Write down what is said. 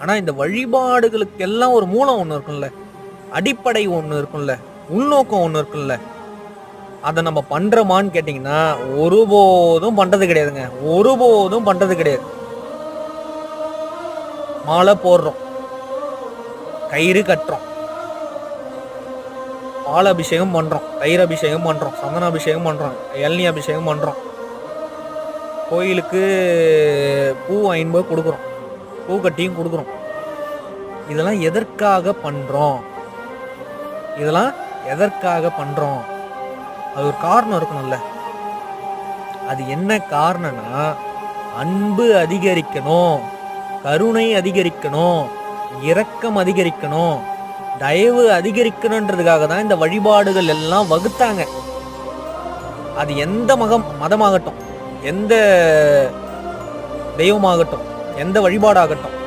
ஆனால் இந்த வழிபாடுகளுக்கு எல்லாம் ஒரு மூலம் ஒன்று இருக்கும்ல. அடிப்படை ஒன்று இருக்கும்ல. உள்நோக்கம் ஒன்று இருக்கும்ல. அதை நம்ம பண்ணுறோமான்னு கேட்டிங்கன்னா ஒருபோதும் பண்ணுறது கிடையாதுங்க. ஒருபோதும் பண்ணுறது கிடையாது. மாலை போடுறோம். கயிறு கட்டுறோம். பால் அபிஷேகம் பண்றோம். தயிர் அபிஷேகம் பண்ணுறோம் சந்தன அபிஷேகம் பண்ணுறோம் இளநீ அபிஷேகம் பண்ணுறோம் கோயிலுக்கு பூ ஐம்பது கொடுக்குறோம். பூக்கட்டியும் கொடுக்குறோம். இதெல்லாம் எதற்காக பண்ணுறோம் இதெல்லாம் எதற்காக பண்ணுறோம் அது ஒரு காரணம் இருக்கணும்ல. அது என்ன காரணம்னா அன்பு அதிகரிக்கணும் கருணை அதிகரிக்கணும் இரக்கம் அதிகரிக்கணும் தயவு அதிகரிக்கணுன்றதுக்காக தான் இந்த வழிபாடுகள் எல்லாம் வகுத்தாங்க. அது எந்த மகம் மதமாகட்டும் எந்த தெய்வமாகட்டும் எந்த வழிபாடாகட்டும்.